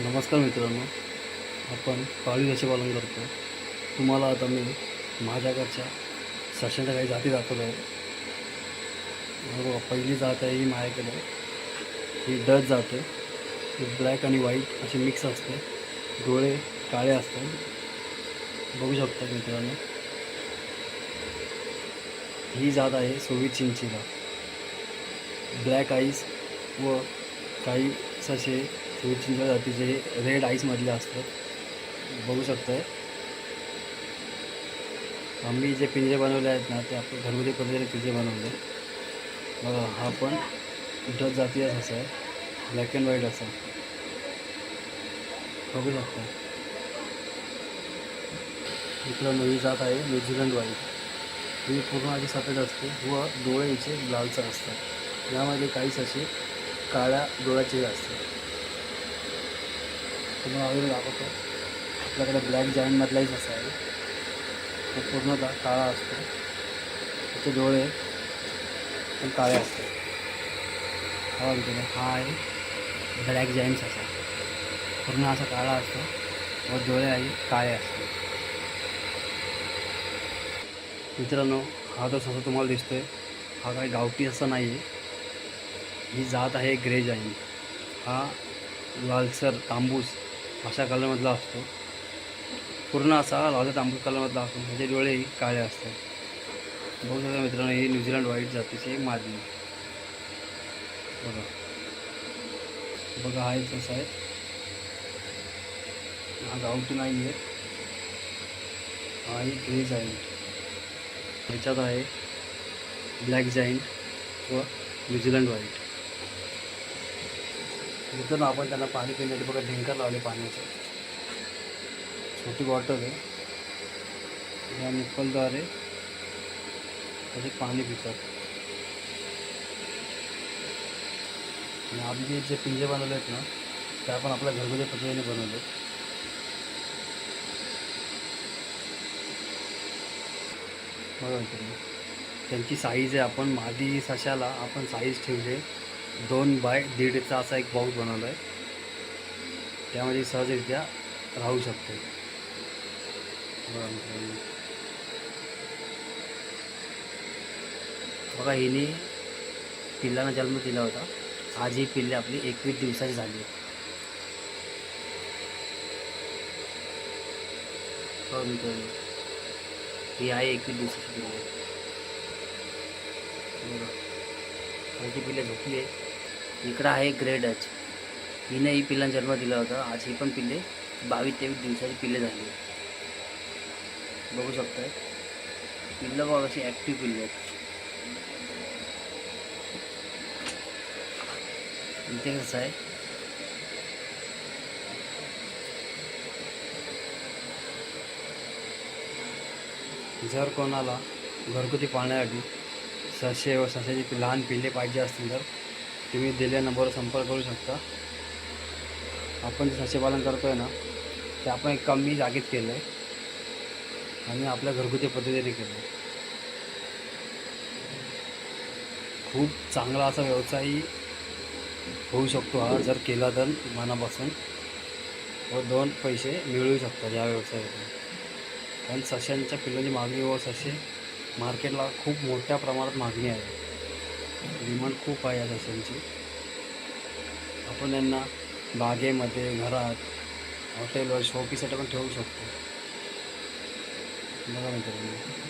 नमस्कार मित्रांनो आपण पाळीव पालन करतो. तुम्हाला आता मी माझ्या घरच्या सशांच्या काही जाती दाखवत. आहे पहिली जात आहे ही माझ्याकडे. ही डच जात आहे. ही ब्लॅक आणि व्हाईट असे मिक्स असते. डोळे काळे असतात. बघू शकता मित्रांनो. ही जात आहे सोवी चिंचीला. ब्लॅक आईस व काही ससे चिंच्या जातीचे रेड आईसमधले असतात बघू शकताय. आम्ही जे पिंजे बनवले आहेत ना ते आपण घरगुती पद्धतीने पिंजे बनवले. बघा हा पण डच जाती असा आहे. ब्लॅक अँड व्हाईट असा. बघू शकता इकडं नवी जात आहे न्यूझीलंड व्हाईट ही पूर्ण आधी सफेद असते व डोळे हिचे लालसर असतात. यामध्ये काहीच असे काळ्या डोळ्याचे असतात तुम्हाला अजून दाखवतो. आपल्याकडे ब्लॅक जाईंटमधलाच असा आहे. तो पूर्णतः काळा असतो. त्याचे डोळे पण काळे असतात. हा तुम्ही हा आहे. ब्लॅक जाईंट्स असा. पूर्ण असा काळा असतो. व डोळे आहे काळे असतात. मित्रांनो हा तो ससा तुम्हाला दिसतो आहे हा काही गावठी असा नाही आहे ही जात आहे ग्रे जाईन हा लालसर तांबूस. अशा कलरमधला असतो. पूर्ण असा लाल तांबूस कलरमधला असतो. म्हणजे डोळेही काळे असतात. बघू शकता मित्रांनो ही न्यूझीलंड व्हाईट जातीची एक मादी. बघा. बघा हा एक आहे. हा गावठी नाही आहे हा एक ग्रे जाईंट ह्याच्यात आहे ब्लॅक जाईंट व न्यूझीलंड व्हाईट इथून आपण त्यांना पाणी पिण्यासाठी बघा ढेंकर लावले पाण्याचे. छोटी बॉटल आहे. या निप्पलद्वारे त्याचे पाणी पितात. आणि आम्ही जे पिंजे बनवले आहेत ना ते आपण आपल्या घरगुती पद्धतीने बनवले. बघा त्यांची साईज आहे. आपण मादी सशाला आपण साईज ठेवले. दोन बाय दीडचा असा एक बॉक्स बनवला आहे त्यामध्ये सहजरित्या राहू शकते. बघा हिने पिल्लांना जन्म दिला होता. आज ही पिल्ले आपली एकवीस दिवसाची झाली हो ही आहे एकवीस दिवसाची पिल्ले. माझी पिल्ले झोपली आहे इकडं आहे ग्रेड एच हिने ही पिल्लांना जन्म दिला होता. आज ही पण पिल्ले. बावीस तेवीस दिवसाची पिल्ले झाली बघू शकताय. पिल्लं बघा अशी ॲक्टिव्ह पिल्ले आहेत. इथे कसं आहे? जर कोणाला घरगुती पाळण्यासाठी ससे व सशाची लहान पिल्ले पाहिजे असतील तर तुम्ही दिलेल्या नंबरवर संपर्क करू शकता. आपण जे सस्यपालन करतो आहे ना ते आपण एक कमी जागेत केलं आहे आणि आपल्या घरगुती पद्धतीने केलं आहे खूप चांगला असा व्यवसाय होऊ शकतो हा जर केला तर मनापासून. व दोन पैसे मिळवू शकतात या व्यवसायातून. कारण सशांच्या पिल्लांची मागणी व ससे मार्केटला खूप मोठ्या प्रमाणात मागणी आहे. डिमांड खूप आहे या सशांची आपण यांना बागेमध्ये घरात हॉटेलवर शोपीसाठी पण ठेवू शकतो. बघा मित्रांनो.